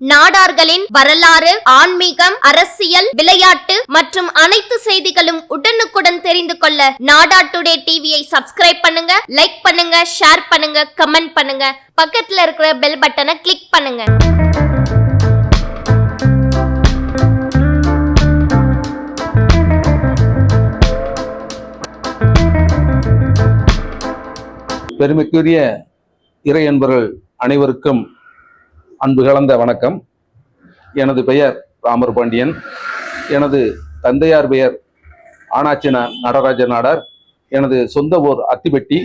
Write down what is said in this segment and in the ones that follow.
நாடார்களின் வரலாறு ஆன்மீகம் அரசியல் விளையாட்டு மற்றும் அனைத்து செய்திகளும் உடனுக்குடன் தெரிந்து கொள்ள நாடா டுடே டிவியை சப்ஸ்கிரைப் பண்ணுங்க லைக் பண்ணுங்க ஷேர் பண்ணுங்க கமெண்ட் பண்ணுங்க. பக்கத்துல இருக்கிற பெல் பட்டனை கிளிக் பண்ணுங்க. பெருமைக்குரிய இறை அன்பர்கள் அனைவருக்கும் அன்பு கலந்த வணக்கம். எனது பெயர் ராமர் பாண்டியன். எனது தந்தையார் பெயர் ஆனாச்சின நடராஜ நாடார். எனது சொந்த ஊர் அத்திப்பட்டி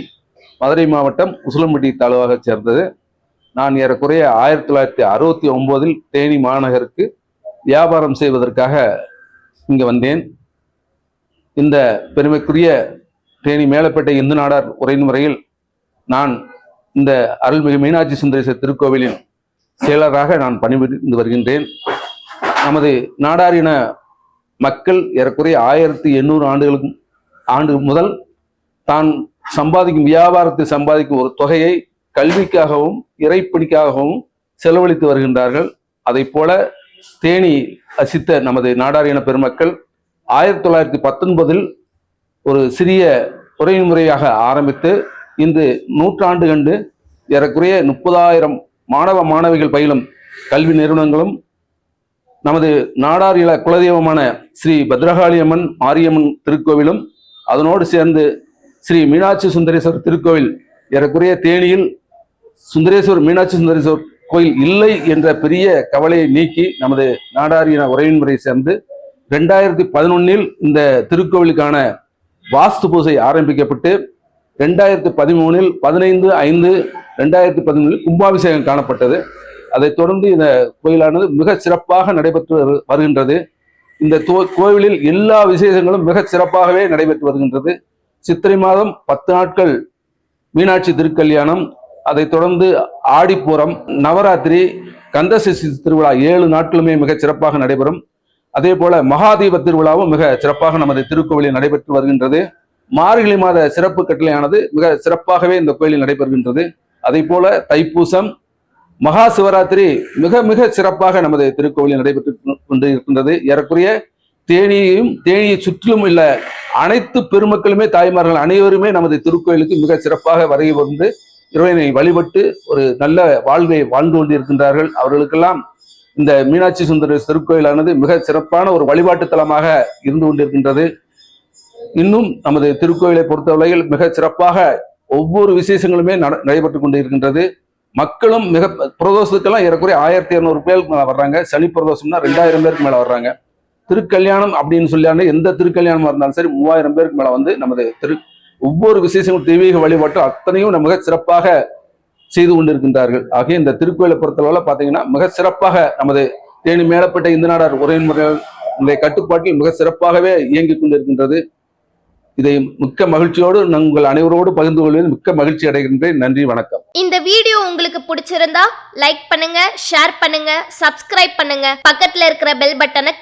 மதுரை மாவட்டம் உசிலம்பட்டி தாலுவாக சேர்ந்தது. நான் ஏறக்குறைய ஆயிரத்தி தொள்ளாயிரத்தி அறுபத்தி ஒம்போதில் தேனி மாநகருக்கு வியாபாரம் செய்வதற்காக இங்கே வந்தேன். இந்த பெருமைக்குரிய தேனி மேலப்பேட்டை இந்து நாடார் உரையின் முறையில் நான் இந்த அருள்மிகு மீனாட்சி சுந்தரேசர் திருக்கோவிலின் செயலராக நான் பணிபுரிந்து வருகின்றேன். நமது நாடாரின மக்கள் ஏறக்குறைய ஆயிரத்தி எண்ணூறு ஆண்டுகளுக்கு ஆண்டு முதல் தான் சம்பாதிக்கும் வியாபாரத்தில் சம்பாதிக்கும் ஒரு தொகையை கல்விக்காகவும் இறைப்பணிக்காகவும் செலவழித்து வருகின்றார்கள். அதைப் போல தேனி அசித்த நமது நாடாரின பெருமக்கள் ஆயிரத்தி தொள்ளாயிரத்தி பத்தொன்பதில் ஒரு சிறிய உரைமுறையாக ஆரம்பித்து இன்று நூற்றாண்டு கண்டு ஏறக்குறைய முப்பதாயிரம் மாணவ மாணவிகள் பயிலும் கல்வி நிறுவனங்களும் நமது நாடார் இல குலதெய்வமான ஸ்ரீ பத்ரகாளி அம்மன் மாரியம்மன் திருக்கோவிலும் அதனோடு சேர்ந்து ஸ்ரீ மீனாட்சி சுந்தரேஸ்வரர் திருக்கோவில் ஏறக்குறைய தேனியில் சுந்தரேஸ்வர் மீனாட்சி சுந்தரேஸ்வர் கோயில் இல்லை என்ற பெரிய கவலையை நீக்கி நமது நாடார் இன உறவின் முறை சேர்ந்து ரெண்டாயிரத்தி பதினொன்னில் இந்த திருக்கோவிலுக்கான வாஸ்து பூஜை ஆரம்பிக்கப்பட்டு ரெண்டாயிரத்தி பதிமூணில் பதினைந்து ஐந்து ரெண்டாயிரத்தி பதினொன்றில் கும்பாபிஷேகம் காணப்பட்டது. அதைத் தொடர்ந்து இந்த கோயிலானது மிக சிறப்பாக நடைபெற்று வரு- வருகின்றது. இந்த கோவிலில் எல்லா விசேஷங்களும் மிக சிறப்பாகவே நடைபெற்று வருகின்றது. சித்திரை மாதம் பத்து நாட்கள் மீனாட்சி திருக்கல்யாணம் அதைத் தொடர்ந்து ஆடிப்பூரம் நவராத்திரி கந்தசஷ்டி திருவிழா ஏழு நாட்களுமே மிக சிறப்பாக நடைபெறும். அதே போல மகாதீப திருவிழாவும் மிக சிறப்பாக நமது திருக்கோவிலில் நடைபெற்று வருகின்றது. மார்கழி மாத சிறப்பு கட்டளையானது மிக சிறப்பாகவே இந்த கோயிலில் நடைபெறுகின்றது. அதே போல தைப்பூசம் மகா சிவராத்திரி மிக மிக சிறப்பாக நமது திருக்கோவிலில் நடைபெற்று கொண்டு இருக்கின்றது ஏறக்குறைய தேனியையும் தேனியை சுற்றிலும் உள்ள அனைத்து பெருமக்களுமே தாய்மார்கள் அனைவருமே நமது திருக்கோயிலுக்கு மிக சிறப்பாக வருகை வந்து இறைவனை வழிபட்டு ஒரு நல்ல வாழ்வை வாழ்ந்து கொண்டிருக்கின்றார்கள். அவர்களுக்கெல்லாம் இந்த மீனாட்சி சுந்தர திருக்கோயிலானது மிக சிறப்பான ஒரு வழிபாட்டு தலமாக இருந்து கொண்டிருக்கின்றது. இன்னும் நமது திருக்கோயிலை பொறுத்தவரையில் மிக சிறப்பாக ஒவ்வொரு விசேஷங்களுமே நட- கொண்டு இருக்கின்றது மக்களும் மிக பிரதோஷத்துக்கெல்லாம் ஏறக்குறைய ஆயிரத்தி இரநூறு பேருக்கு மேலே வர்றாங்க. சனி பிரதோஷம்னா ரெண்டாயிரம் பேருக்கு மேலே வர்றாங்க. திருக்கல்யாணம் அப்படின்னு சொல்லியாண்டு எந்த திருக்கல்யாணமாக இருந்தாலும் சரி மூவாயிரம் பேருக்கு மேலே வந்து நமது திரு ஒவ்வொரு விசேஷங்களும் தெய்வீக வழிபாட்டு அத்தனையும் மிக சிறப்பாக செய்து கொண்டிருக்கின்றார்கள். ஆகிய இந்த திருக்கோயிலை பொறுத்தளவில் பார்த்தீங்கன்னா மிக சிறப்பாக நமது தேனி மேலப்பட்ட இந்து நாடார் உரைமுறைகள் இந்த கட்டுப்பாட்டில் மிக சிறப்பாகவே இயங்கிக் கொண்டிருக்கின்றது. இதை மிக்க மகிழ்ச்சியோடு உங்கள் அனைவரோடு பகிர்ந்து கொள்வதில் மிக்க மகிழ்ச்சி அடைகின்றேன். நன்றி வணக்கம். இந்த வீடியோ உங்களுக்கு பிடிச்சிருந்தா லைக் பண்ணுங்க ஷேர் பண்ணுங்க சப்ஸ்கிரைப் பண்ணுங்க. பக்கத்துல இருக்கிற பெல் பட்டனை